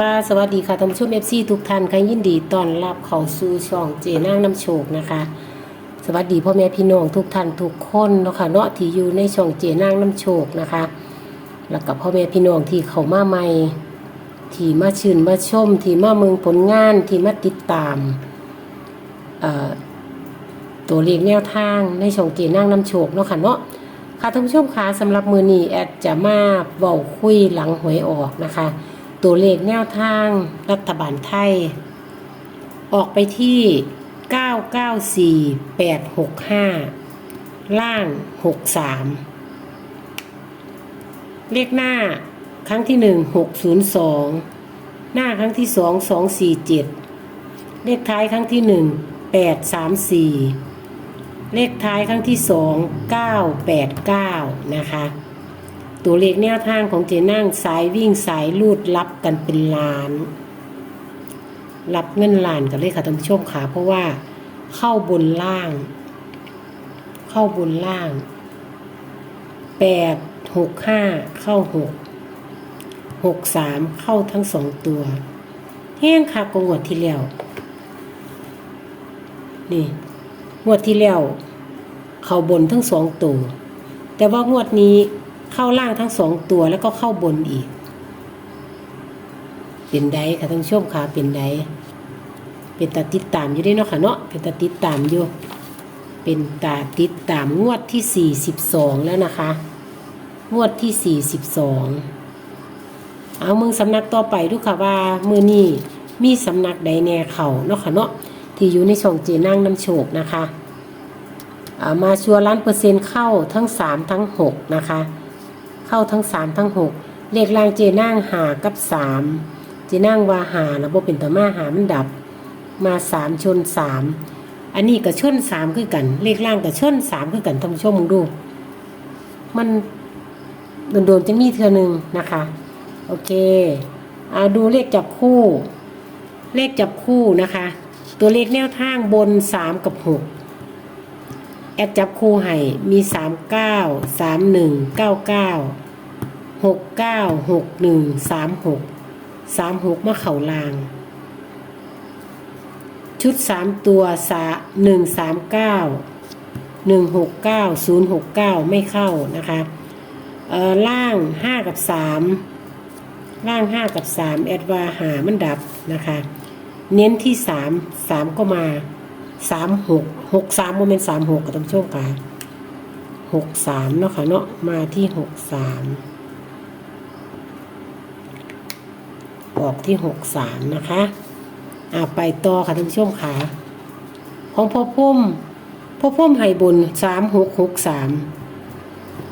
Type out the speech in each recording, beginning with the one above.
ค่ะสวัสดีค่ะท่านผู้ชมเอฟซีทุกท่านค่ะยินดีต้อนรับเข้าสู่ช่องเจนางน้ำโชคนะคะ สวัสดีพ่อแม่พี่น้องทุกท่านทุกคนเนาะค่ะเนาะที่อยู่ในช่องเจนางน้ำโชคนะคะ แล้วกับพ่อแม่พี่น้องที่เข้ามาใหม่ที่มาชื่นมาชมที่มาเมืองผลงานที่มาติดตามตัวเลขแนวทางในช่องเจนางน้ำโชคเนาะค่ะเนาะค่ะท่านผู้ชมคะสำหรับมือนี้แอดจะมาเว้าคุยหลังหวยออกนะคะ ตัวเลขแนวทางรัฐบาลไทย ออกไปที่ 994865 ล่าง 63 เลขหน้าครั้งที่ 1 602 หน้าครั้งที่ 2 247 เลขท้ายครั้งที่ 1 834 เลขท้ายครั้งที่ 2 989 นะคะ ตัวเลขแนวทางของเจนั่งสายวิ่งสายลูดรับกันเป็นล้าน รับเงินล้านกันเลยค่ะท่านผู้ชมค่ะเพราะว่าเข้าบนล่าง เข้าบนล่างแปดหกห้าเข้าหกหกสามเข้าทั้งสองตัว แห้งค่ะกว่างวดที่แล้วนี่งวดที่แล้ว เข้าบนทั้งสองตัว แต่ว่างวดนี้ เข้าล่างทั้งสองตัวแล้วก็เข้าบนอีก เป็นไดค่ะท่านผู้ชมค่ะเป็นไดเป็นตาติดตามอยู่ด้เนาะค่ะเนาะเป็นตาติดตามอยู่ เป็นตาติดตามงวดที่สี่สิบสองแล้วนะคะ งวดที่สี่สิบสองเอามึงสำนักต่อไปดูค่ะว่ามือนี้มีสำนักใดแน่เขาเนาะค่ะเนาะที่อยู่ในช่องเจนั่งน้ำโชคนะคะามาชัวร์ล้านเปอร์เซ็นต์เข้าทั้ง 3 ทั้ง 6 นะคะ เข้าทั้ง3ทั้ง6เลขล่างเจนั่งหากับ3เจนั่งว่าหานะบ่เป็นต่อมาหามันดับ มา3ชน3อันนี้ก็ชน3คือกัน เลขล่างก็ชน3คือกันท่านผู้ชมมึงดู มันโดนๆจะมีเทือหนึ่งนะคะ โอเคเอาดูเลขจับคู่ เลขจับคู่นะคะ ตัวเลขแนวทางบน3กับ6 แอดจับคู่ให้มีสามเก้าสามหนึ่งเก้าเก้าหกเก้าหกหนึ่งสามหกสามหกมาเข่าลาง ชุดสามตัวสาหนึ่งสามเก้าหนึ่งหกเก้าศูนย์หกเก้าไม่เข้านะคะเอ่อล่างห้ากับสามล่างห้ากับสามแอดวาหามันดับนะคะ เน้นที่สามสามก็มาสาม หกสามโมเมนต์สามหกกับท่านผู้ชมค่ะหกสามเนาะค่ะเนาะมาที่หกสามออกที่หกสามนะคะอ่าไปต่อค่ะท่านผู้ชมค่ะของพ่อพุ่มพ่อพุ่มไฮบนสามหกหกสาม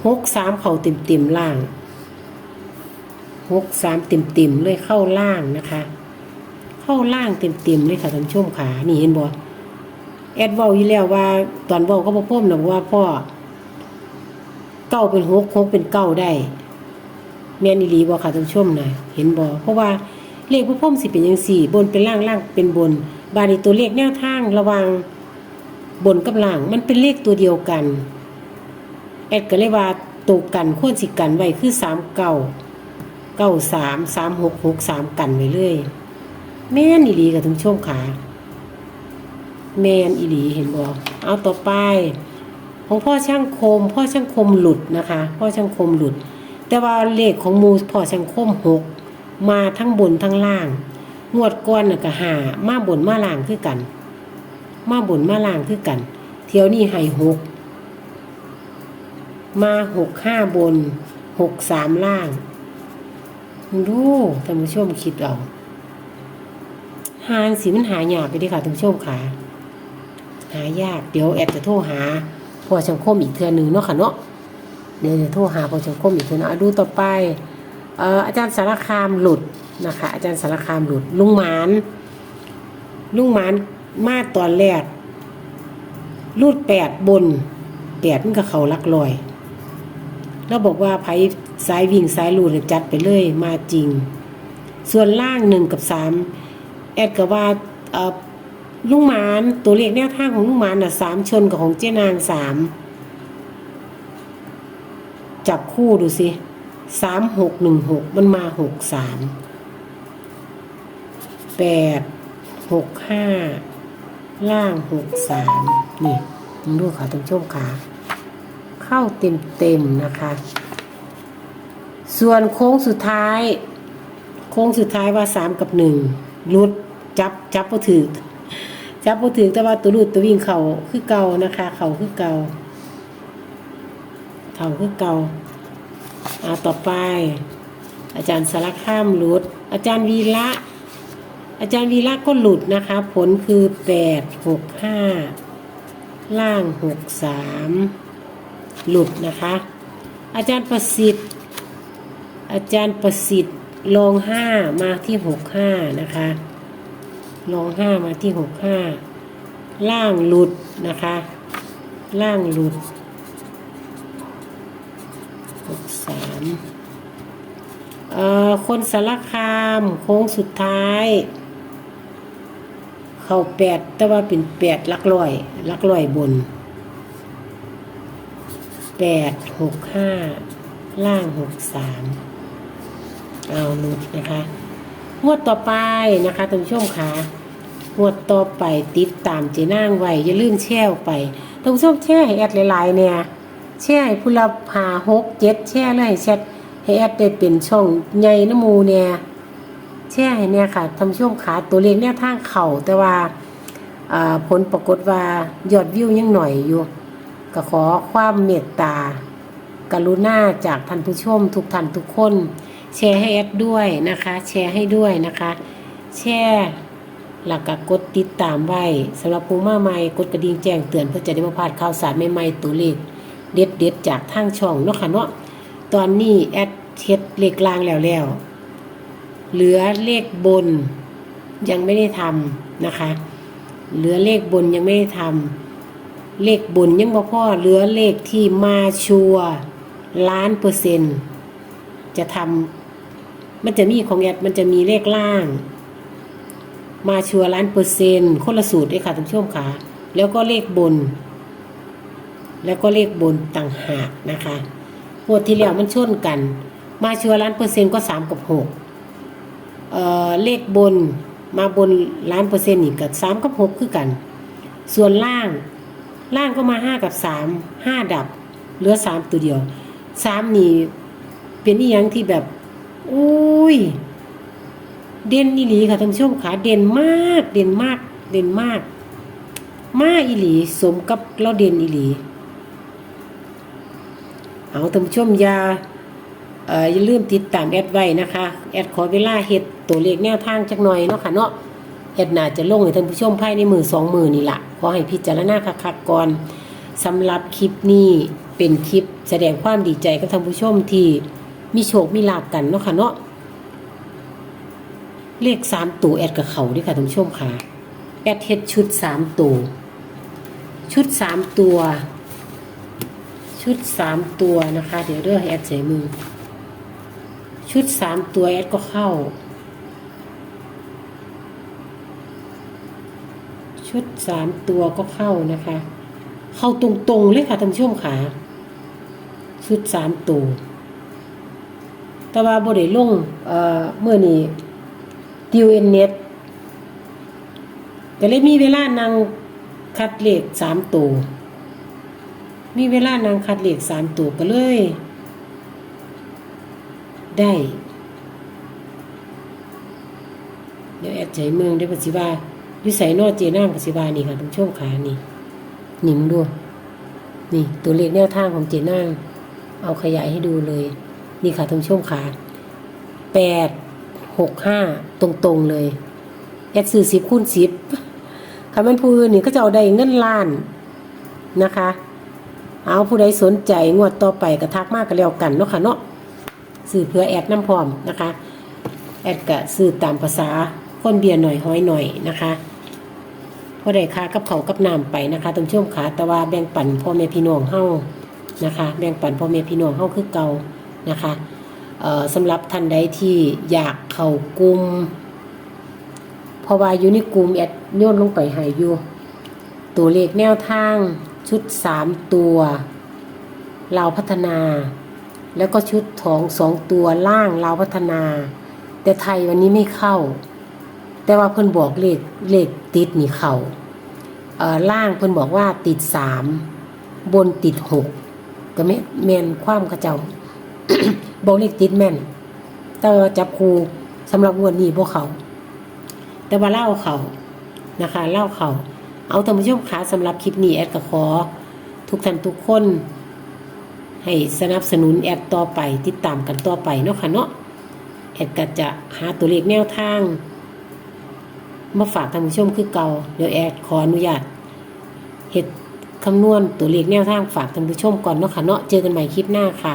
หกสามเข่าเต็มเต็มล่างหกสามเต็มเต็มเลยเข้าล่างนะคะ เข้าล่างเต็มเต็มเลยค่ะท่านผู้ชมค่ะนี่เห็นบ่ แอดเว้าอยู่แล้วว่า ตอนเว้าก็บ่พ่อมนะว่าพ่อเก้าเป็นหกหกเป็นเก้าได้แม่นอีหลีบ่ค่ะท่านผู้ชมนะเห็นบ่เพราะว่าเลขพ่อพ่อมสิเป็นจังซี่ บนเป็นล่างล่างเป็นบน บาดนี้ตัวเลขแนวทางระว่างบนกับล่าง มันเป็นเลขตัวเดียวกัน แอดก็เลยว่าตัวกันควรสิกันไว้คือสามเก้าเก้าสามสามหกหกสามกันไว้เลย แม่นอีหลีกับท่านผู้ชมค่ะ แมนอีหลีเห็นบอเอาต่อไป ของพ่อช่างคม พ่อช่างคมหลุดนะคะ พ่อช่างคมหลุด แต่ว่าเลขของมูพ่อช่างคมหกมาทั้งบนทั้งล่าง งวดก้อนน่ะก็หามาบนมาล่างคือกัน มาบนมาล่างคือกัน เที่ยวนี้ให้หกมาหกห้าบนหกสามล่างดูท่านผู้ชมคิดเอาหางสีมันหายากไปดิค่ะท่านผู้ชมค่ะ หายาก เดี๋ยวแอดจะโทรหาพ่อชังคมอีกเทือนึงเนาะค่ะเนาะเดี๋ยวจะโทรหาพ่อชังคมอีกเทือนึงอะดูต่อไปเอ่ออาจารย์สารคามหลุดนะคะ อาจารย์สารคามหลุดลุงหมานลุงหมานมาตอนแรกรูดแปดบนแปดมันก็เขาลักลอย แล้วบอกว่าไผสายวิ่งสายลูดจัดไปเลยมาจริง ส่วนล่างหนึ่งกับสามแอดก็ว่าเอ่อ ลุงหมานตัวเลขแนวทางของลุงหมานน่ะสามชนกับของเจ๊นางสามจับคู่ดูสิสามหกหนึ่งหกมันมาหกสามแปดหกห้าล่างหกสามนี่มึงดูค่ะท่านผู้ชมค่ะเข้าเต็มเต็มนะคะ ส่วนโค้งสุดท้าย โค้งสุดท้ายว่าสามกับหนึ่งรุดจับจับก็ถือ จับก็ถือแต่ว่าตัวรุดตัววิ่งเขาคือเก่านะคะ เข่าคือเก่าเข่าคือเก่าอ่าต่อไป อาจารย์สารข้ามหลุด อาจารย์วีระอาจารย์วีระก็หลุดนะคะ ผลคือแปดหกห้าล่างหกสามหลุดนะคะ อาจารย์ประสิทธิ์ อาจารย์ประสิทธิ์ลงห้ามาที่หกห้านะคะ ลงห้ามาที่หกห้าล่างหลุดนะคะ ล่างหลุดหกสามเอ่อคนสารคามโค้งสุดท้าย เข้าแปดแต่ว่าเป็นแปดลักร้อยลักร้อยบนแปดหกห้าล่างหกสามเอาหลุดนะคะ งวดต่อไปนะคะท่านผู้ชมค่ะงวดต่อไปติดตามเจนางไว้อย่าลืมแช่ไปท่านผู้ชมแช่ให้แอดหลายๆเนี่ยแช่ให้ผู้ละหาหกเจ็ดแช่เลยแชทให้แอดได้เป็นช่องใหญ่น้ำมูเนี่ยแช่ให้เนี่ยค่ะท่านผู้ชมขาตัวเลขแนวทางเข่าแต่ว่าอ่าผลปรากฏว่ายอดวิวยังหน่อยอยู่ก็ขอความเมตตา กรุณาจากท่านผู้ชมทุกท่านทุกคน แชร์ให้แอดด้วยนะคะ แชร์ให้ด้วยนะคะ แชร์หลักกกดติดตามไว้สำหรับผู้มาใหม่กดกระดิ่งแจ้งเตือนเพื่อจะได้มาพลาดข่าวสารใหม่ๆตัวเลขเด็ดเด็ดๆจากทางช่องเนาะค่ะเนาะตอนนี้แอดเช็ดเลขกลางแล้วแล้ว เหลือเลขบนยังไม่ได้ทำนะคะ เหลือเลขบนยังไม่ได้ทำเลขบนยังบ่พอเหลือเลขที่มาชัวร์ล้านเปอร์เซ็นต์จะทำ มันจะมีของแอดมันจะมีเลขล่าง มาชัวร์ล้านเปอร์เซ็นต์คนละสูตรด้วยค่ะท่านผู้ชมค่ะ แล้วก็เลขบน แล้วก็เลขบนต่างหากนะคะงวดที่แล้วมันชนกัน มาชัวร์ล้านเปอร์เซ็นต์ก็สามกับหกเอ่อเลขบนมาบนล้านเปอร์เซ็นต์อีกกับสามกับหกคือกัน ส่วนล่างล่างก็มาห้ากับสามห้าดับเหลือสามตัวเดียวสามนี่เป็นอีหยังที่แบบ อุ้ย เด่นอีหลีค่ะท่านผู้ชมขาเด่นมาก เด่นมาก เด่นมาก มากอีหลี สมกับเราเด่นอีหลี เอาท่านผู้ชมยาเอ่ออย่าลืมติดตามแอดไว้นะคะ แอดขอเวลาเฮ็ดตัวเลขแนวทางจักหน่อยเนาะค่ะเนาะแอดน่าจะลงให้ท่านผู้ชมภายในมือสองมือนี่ละขอให้พิจารณาคักๆก่อนสำหรับคลิปนี้เป็นคลิปแสดงความดีใจกับท่านผู้ชมที่ มีโชคมีลาบกันเนาะค่ะเนาะเลขสามตัวแอดกับเขาด้วยค่ะท่านผู้ชมค่ะ แอดเฮ็ดชุดสามตัวชุดสามตัว ชุดสามตัวนะคะ เดี๋ยวเด้อให้แอดใส่มือ ชุดสามตัวแอดก็เข้า ชุดสามตัวก็เข้านะคะ เข้าตรงๆเลยค่ะท่านผู้ชมค่ะ ชุดสามตัว แต่ว่าบริลงเอ่อเมื่อนี้ติวเอ็นเน็ตก็เลยมีเวลานั่งคัดเลขสามตัวมีเวลานั่งคัดเลขสามตัวก็เลย ได้ เดี๋ยวแอดใจเมืองได้ปฏิว่าวิสัยนอเจนามปฏิว่านี่ค่ะท่านผู้ชมขานี่หนิมดูนี่ตัวเลขแนวทางของเจนางเอาขยายให้ดูเลย นี่ค่ะท่านผู้ชมขาแปดหกห้าตรงๆเลยแอดซื้อสิบคูณสิบคำเป็นผู้อื่นนี่ก็จะเอาได้เงินล้านนะคะ เอาผู้ใดสนใจงวดต่อไปก็ทักมากกันแล้วกันเนาะค่ะเนาะซื้อเพื่อแอดน้ำพร้อมนะคะ แอดก็ซื้อตามภาษาคนเบียร์หน่อยห้อยหน่อยนะคะพอได้ค่ากับเขากับน้ำไปนะคะตรงช่วงขาแต่ว่าแบ่งปันพ่อแม่พี่น้องเฮานะคะ แบ่งปันพ่อแม่พี่น้องเฮาคือเก่า นะคะสำหรับท่านใดที่อยากเข้ากลุ่มเพราะว่าอยู่ในกลุ่มแอดโยนลงไปให้อยู่ตัวเลขแนวทางชุดสามตัวเราพัฒนา แล้วก็ชุดทองสองตัวล่างเราพัฒนา แต่ไทยวันนี้ไม่เข้า แต่ว่าเพิ่นบอกเลขเลขติดนี่เขาเอ่อล่างเพิ่นบอกว่าติดสามบนติดหกก็แม่แมนความกระเจ้า บอกเลขติดแม่น แต่ว่าจับครูสำหรับวดนี้พวกเขา แต่ว่าเล่าเขานะคะเล่าเขา เอาท่านผู้ชมขาสำหรับคลิปนี้แอดก็ขอ ทุกท่านทุกคน ให้สนับสนุนแอดต่อไปติดตามกันต่อไปเนาะค่ะเนาะแอดก็จะหาตัวเลขแนวทางมาฝากท่านผู้ชมคือเก่าเดี๋ยวแอดขออนุญาตเฮ็ดคำนวณตัวเลขแนวทางฝากท่านผู้ชมก่อนเนาะค่ะเนาะเจอกันใหม่คลิปหน้าค่ะ